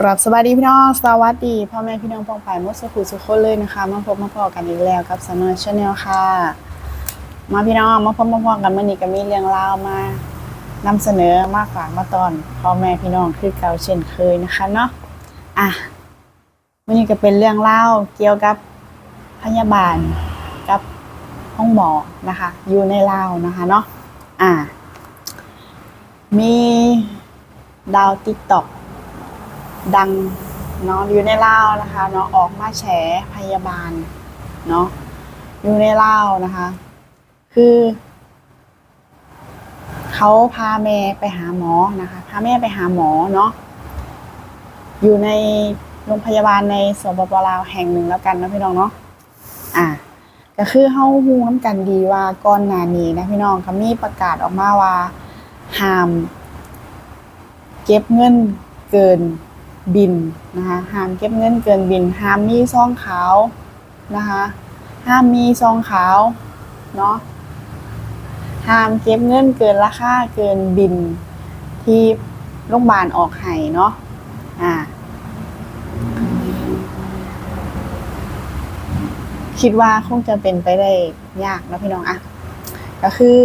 กรับสวัสดีพี่น้อง สวัสดีพ่อแม่พี่น้องปองฝ่ายมดสุขุสุขคนเลยนะคะ มาพบมาพอกันอีกแล้วกับสมอชาแนลค่ะ มาพี่น้องมาพบมาพอกันเมื่อนี้ก็มีเรื่องราวมานำเสนอมากฝากมาตอนพ่อแม่พี่น้องคือเก่าเช่นเคยนะคะเนาะอะวันนี้ก็เป็นเรื่องเล่าเกี่ยวกับพยาบาลกับห้องหมอนะคะ อยู่ในลาวนะคะเนาะอะมีดาวติ๊กต็อก ดังเนาะอยู่ในเล่านะคะเนาะออกมาแฉพยาบาลเนาะอยู่ในเล่านะคะ คือ เขาพาแม่ไปหาหมอนะคะพาแม่ไปหาหมอเนาะอยู่ในโรงพยาบาลในสปปลาวแห่งหนึ่งแล้วกันนะพี่น้องเนาะอะก็คือเฮาฮู้น้ำกันดีว่าก่อนหน้านี้นะพี่น้องก็มีประกาศออกมาว่าห้าม เก็บเงินเกิน บินนะคะห้ามเก็บเงินเกินบินห้ามมีซองขาวนะคะห้ามมีซองขาวเนาะห้ามเก็บเงินเกินราคาเกินบินที่โรงพยาบาลออกให้เนาะอ่าคิดว่าคงจะเป็นไปได้ยากนะพี่น้องอะก็คือ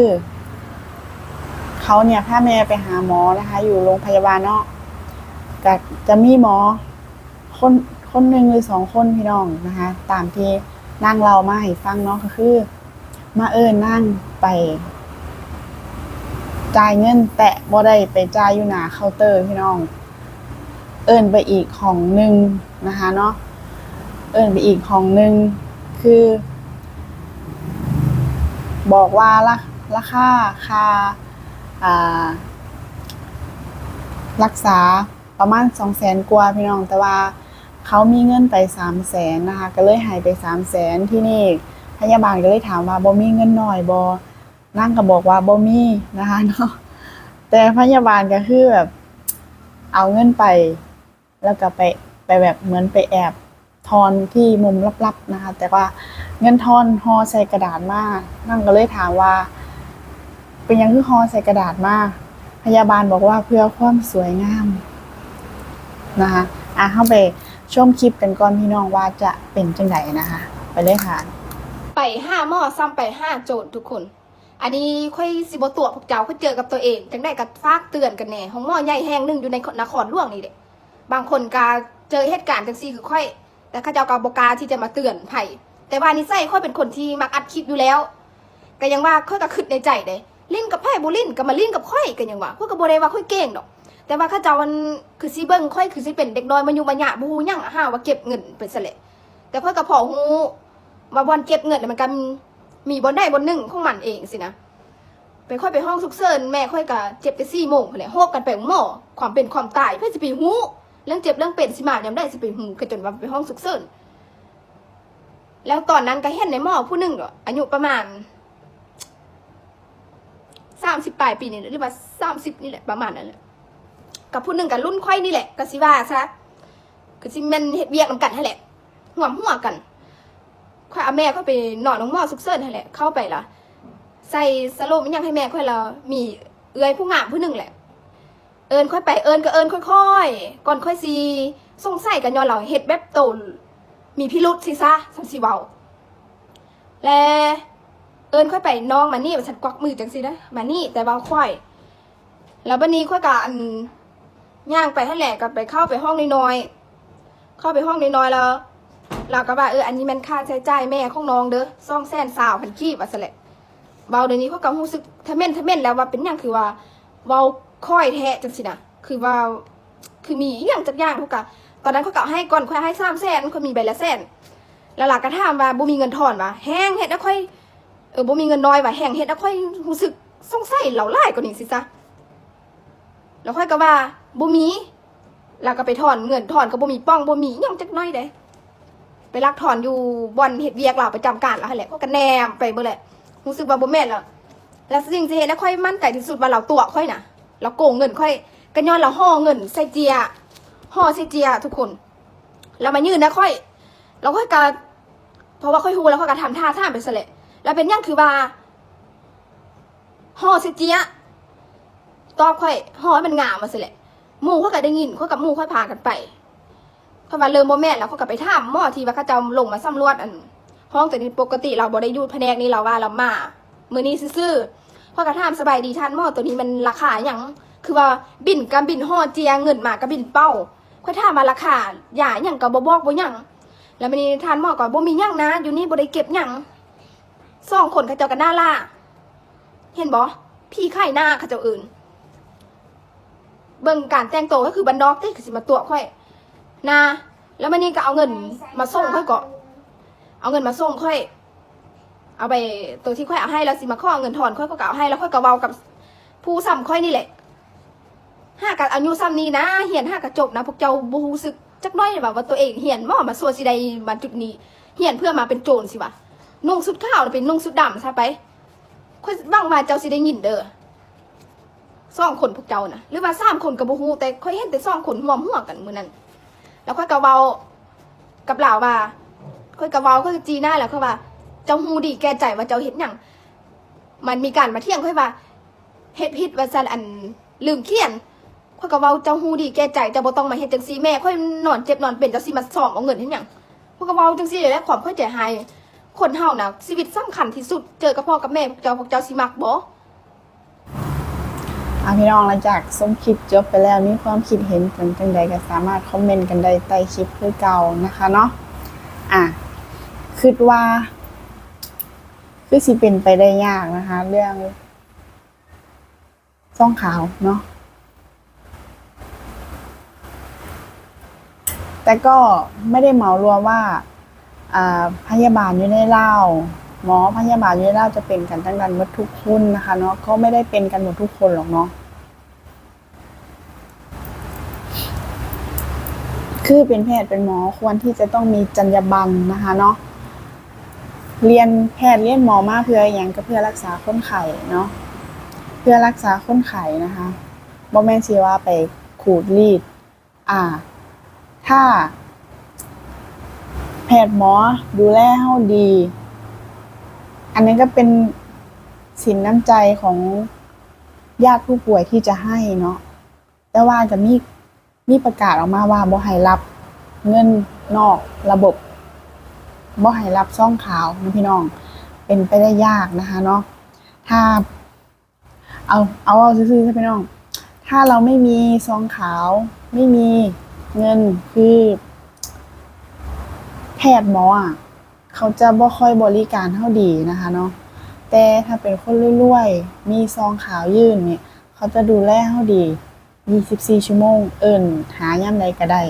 เขาเนี่ยพาแม่ไปหาหมอนะคะ อยู่โรงพยาบาลเนาะ ก็จะมีหมอคนคนหนึ่งหรือสองคนพี่น้องนะคะ ตามที่นั่งเรามาให้ฟังเนาะก็คือ มาเอิญนั่งไป จ่ายเงินแตะบ่ได้ไปจ่ายอยู่หนาเคาน์เตอร์พี่น้อง เอิญไปอีกของหนึ่งนะคะเนาะเอิญไปอีกของหนึ่งคือ บอกว่าราราคาค่ารักษา ประมาณสองแสนกว่าพี่น้องแต่ว่าเขามีเงินไปสามแสนนะคะก็เลยหายไปสามแสนที่นี่พยาบาลก็เลยถามว่าบ่มีเงินหน่อยบ่นั่งก็บอกว่าบ่มีนะคะเนาะแต่พยาบาลก็คือแบบเอาเงินไป แล้วก็ไปไปแบบเหมือนไปแอบทอนที่มุมลับๆนะคะ แต่ว่าเงินทอนห่อใส่กระดาษมากนั่งก็เลยถามว่า เป็นยังคือห่อใส่กระดาษมากพยาบาลบอกว่าเพื่อความสวยงาม นะคะอะเข้าไปชมคลิปกันก่อนพี่น้องว่าจะเป็นจังไดนะคะ ไปเลยค่ะ ไปห้าหม้อซ้ำไปห้าโจทย์ทุกคน อันนี้ค่อยสิบตัวพวกเจ้าค่อยเจอกับตัวเอง จังได้กับฟากเตือนกันแน่ห้องหม้อใหญ่แห่งหนึ่งอยู่ในนครหลวงนี่เด็บางคนกาเจอเหตุการณ์จังซี่คือค่อย แต่ข้าเจ้ากับบกล้าที่จะมาเตือนไผ่แต่ว่านิสัยค่อยเป็นคนที่มักอัดคลิปอยู่แล้วก็ยังว่าค่อยก็คิดในใจเด้ลิ้นกับไผ่บุลิ้นกับมาลิ้นกับค่อยกันยังว่าค่อยก็บ่ได้ว่าค่อยเก่งดอก แต่ว่าข้าเจ้ามันคือสิเบิ่งค่อยคือสิเป็นเด็กน้อยมันอยู่มาหยะบ่ฮู้หยังห้าว่าเก็บเงินไปซะแหละแต่ค่อยก็พอฮูว่าบอนเก็บเงินน่มันก็มีบอนได้บอนหนึ่งของมันเองสินะไปค่อยไปห้องสุกเซินแม่ค่อยกะเจ็บไปสี่โมงแหละโฮกกันไปหม้อความเป็นความตายเพื่อจะไปหูเรื่องเจ็บเรื่องเป็นสิมาเนี่ยได้สิไปหูกันจนว่าไปห้องสุกเซินแล้วตอนนั้นก็เห็นในหม้อผู้หนึ่งก็อายุประมาณสามสิบปลายปีนี่หรือว่าสามสิบนี่แหละประมาณนั้นแหละ กับผู้หนึ่งกับรุ่นค่อยนี่แหละก็สิว่าซะก็สิแมันเฮ็ดเวียกนำกันให้แหละห่วมหัวกันค่อยเอาแม่เข้าไปนอนลงหม้อสุกเซินให้แหละเข้าไปละใส่สโลมยังให้แม่ค่อยเรามีเอื้อยผู้งามผู้หนึ่งแหละ เอิญค่อยไปเอิญก็เอิญค่อยๆ ก่อนค่อยซีสงสัยกันย้อนเราเฮ็ดแบบโตนมีพิรุษสิซะสันสิเบาและเอิญค่อยไปน้องมานี่ฉันกวักมือจังสินะมานี่แต่เบาค่อย แล้วบันนี้ค่อยกะอัน ย่างไปให้แหละก็ไปเข้าไปห้องน้อยๆเข้าไปห้องน้อยๆแล้วเราก็ว่าเอออันนี้มันค่าใช้จ่ายแม่ของน้องเด้อซ่องแสนสาวพันขี้ว่าซะแหละเบาเดี๋ยวนี้เขาก็รู้สึกทะเม่นทะเม่นแล้วว่าเป็นอย่างคือว่าเบาค่อยแท้จังสินะคือว่าคือมีอย่างจักอย่างเขาก็ตอนนั้นเขาก็ให้ก่อนค่อยให้สามแสนเขามีใบละแสนแล้วหลักก็ถามว่าบ่มีเงินทอนวะแห้งเฮ็ดแล้วค่อยเออบ่มีเงินน้อยว่ะแห้งเฮ็ดแล้วค่อยรู้สึกสงสัยเหล่าไล่กว่านี้สิซะ แล้วค่อยก็ว่าบ่มี แล้วก็ไปถอนเงินถอนก็บ่มีป้องบ่มีย่างจักน้อยเด้ไปลักถอนอยู่บ่อนเฮ็ดเวียกเราประจำการแล้วแหละเขาก็แนมไปเบิ่แหละรู้สึกว่าบ่แม่นแล้วแล้วสิ่งที่เห็นแล้วค่อยมั่นใจที่สุดว่าเราตัวค่อยนะเราโกงเงินค่อยกันย้อนเราห่อเงินใส่เจียห่อใส่เจียทุกคนแล้วมายืนนะค่อย เราค่อยการเพราะว่าค่อยฮูแล้วค่อยการทำท่าท่าไปซะแหละแล้วเป็นย่างคือว่าห่อใส่เจีย ตอบค่อยห่อให้มันงามมาสิแหละหมู่ค่อยก็ได้ยินค่อยกับหมู่ค่อยพากันไปเขาว่าเริ่มโมแม่แล้วเขาก็ไปถามหมอที่ว่าเขาจะลงมาสำรวจอัน ห้องแต่นี่ปกติเราบ่ได้ยู่แผนกนี้เราว่าเรามามือนี้ซื่อๆเพรากระถามสบายดีท่านหมอตัวนี้มันราคาหยังคือว่าบินกับบินห่อเจียเงินมากับบินเป้าค่อยถามมาราคาหย่าหยังก็บ่บอกบ่หยังแล้วมื้อนี้ท่านหมอก็บ่มีหยังนะ อยู่นี่บ่ได้เก็บหยังสองคนเขาเจ้ากันหน้าล่า เห็นบ่พี่ไข่หน้าเขาเจ้าอื่น เบิ่งการแต่งตัวก็คือบันดอกเด้คือสิมาตัวค่อยนะแล้วมื้อนี้ก็เอาเงินมาส่งค่อยก็เอาเงินมาส่งค่อย เอาไปตัวที่ค่อยเอาให้แล้วสิมาข้อเงินถอนค่อยก็เอาให้แล้วค่อยก็เว้ากับผู้ซ้ำค่อยนี่แหละห้ากับอายุซ้ำนี้นะเหียนห้ากับจบนะพวกเจ้าบูสึกจักน้อยแบบว่าตัวเองเหียนว่ามาส่วนสิใดมาจุดนี้เหียนเพื่อมาเป็นโจรสิวะนุ่งสุดขาวเป็นนุ่งสุดดำซะไปค่อยบ้างมาเจ้าสิได้ยินเด้อ สองคนพวกเจ้านะหรือว่าสามคนกับบูฮูแต่ค่อยเห็นแต่สองคนห่วมหัวกันมือนั้น แล้วค่อยก็เว้ากับเหล่าว่าค่อยกะเว้าค่อยจีหน้าแล้วค่อยว่าเจ้าฮูดีแก่ใจว่าเจ้าเฮ็ดหยังมันมีการมาเที่ยงค่อยว่าเฮ็ดผิดว่าซันอันลืมเขียนค่อยกะเว้าเจ้าฮูดีแก่ใจเจ้าบ่ต้องมาเฮ็ดจังซี่แม่ค่อยนอนเจ็บนอนเป็นเจ้าสิมาสอมเอาเงินเฮ็ดหยังค่อยกะเว้าจังซี่แหละความค่อยใจหายคนเฮานะชีวิตสำคัญที่สุดเจอกับพ่อกับแม่พวกเจ้าพวกเจ้าสิมักบ่ อะพี่น้องหลังจากชมคลิปจบไปแล้วมีความคิดเห็นเป็นจังใดก็สามารถคอมเมนต์กันได้ใต้คลิปคือเก่านะคะเนาะอะคิดว่า คือสิเป็นไปได้ยากนะคะ เรื่องซ่องขาวเนาะแต่ก็ไม่ได้เหมารวมว่าอ่าพยาบาลอยู่ในเล่า หมอพยาบาลยู่ในเล่าจะเป็นกันทั้งนั้นหมดทุกคนนะคะเนาะก็ไม่ได้เป็นกันหมดทุกคนหรอกเนาะคือเป็นแพทย์เป็นหมอควรที่จะต้องมีจรรยาบรรณนะคะเนาะเรียนแพทย์เรียนหมอมาเพื่ออย่างก็เพื่อรักษาคนไข้เนาะเพื่อรักษาคนไข้นะคะบ่แม่นสิว่าไปขูดรีด อ่า ถ้า แพทย์หมอดูแลเฮาดี อันนี้ก็เป็นสินน้ำใจของญาติผู้ป่วยที่จะให้เนาะแต่ว่าจะมีมีประกาศออกมาว่าบ่ให้รับเงินนอกระบบบ่ให้รับซ่องขาวนะพี่น้อง เป็นไปได้ยากนะคะเนาะถ้า เอาเอาเอาซื่อๆใช่พี่น้อง ถ้าเราไม่มีซองขาว ไม่มีเงินคือ แพทย์หมออะ เขาจะบ่ค่อยบริการเท่าดีนะคะเนาะแต่ถ้าเป็นคนรวยๆมีซองขาวยื่นเนี่ยเขาจะดูแลเท่าดี 24 ชั่วโมง เอิ่นหาย่ำใดก็ได้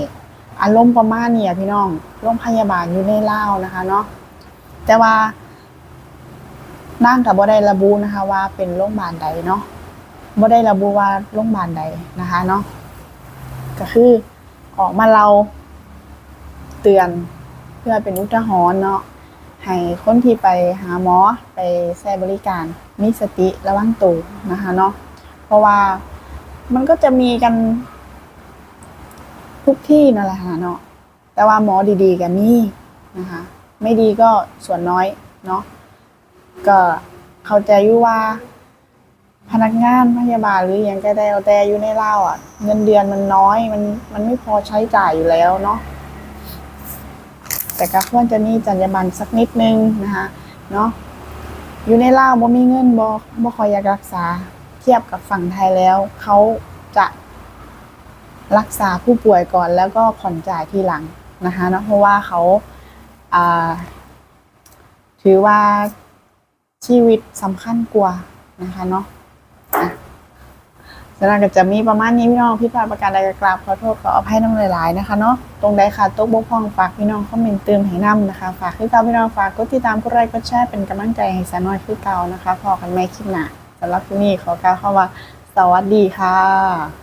อารมณ์ประมาณนี่ยพี่น้องโรงพยาบาลอยู่ในลาวนะคะเนาะแต่ว่านั่งกับบ่ได้ระบุนะคะ ว่าเป็นโรงพยาบาลใดเนาะบ่ได้ระบุว่าโรงพยาบาลใดนะคะเนาะก็คือออกมาเราเตือนเพื่อเป็นอุทาหรณ์เนาะ ให้คนที่ไปหาหมอไปใช้บริการมีสติระวังตัวนะคะเนาะเพราะว่ามันก็จะมีกันทุกที่นั่นแหละค่ะเนาะแต่ว่าหมอดีๆกันนี่นะคะ ไม่ดีก็ส่วนน้อยเนาะก็เข้าใจอยู่ว่า พนักงานพยาบาลหรืออย่างก็ได้แต่อยู่ในเล่าอะ เงินเดือนมันน้อยมันมันไม่พอใช้จ่ายอยู่แล้วเนาะ แต่ก็ควรจะมีจรรยาบรรณสักนิดนึงนะคะเนาะอยู่ในลาวบ่มีเงินบ่บ่คอยอยากรักษาเทียบกับฝั่งไทยแล้ว เขาจะรักษาผู้ป่วยก่อนแล้วก็ผ่อนจ่ายทีหลังนะคะเนาะเพราะว่าเขาถือว่าชีวิตสำคัญกว่านะคะเนาะ สำหรับก็จะมีประมาณนี้พี่น้องพี่พาประการใดกราบขอโทษขออภัยน้องหลายๆนะคะเนาะตรงใดค่ะตกบกพร่องฝากพี่น้องคอมเมนต์เติมให้นํนะคะฝากคือเก่าพี่น้องฝากกดติดตามกดไลค์กดแชร์เป็นกำลังใจให้สาวน้อยคือเก่านะคะพอกันไหม่คลิปหน้าสำหรับที่นี่ขอกล่าวคำว่า สวัสดีค่ะ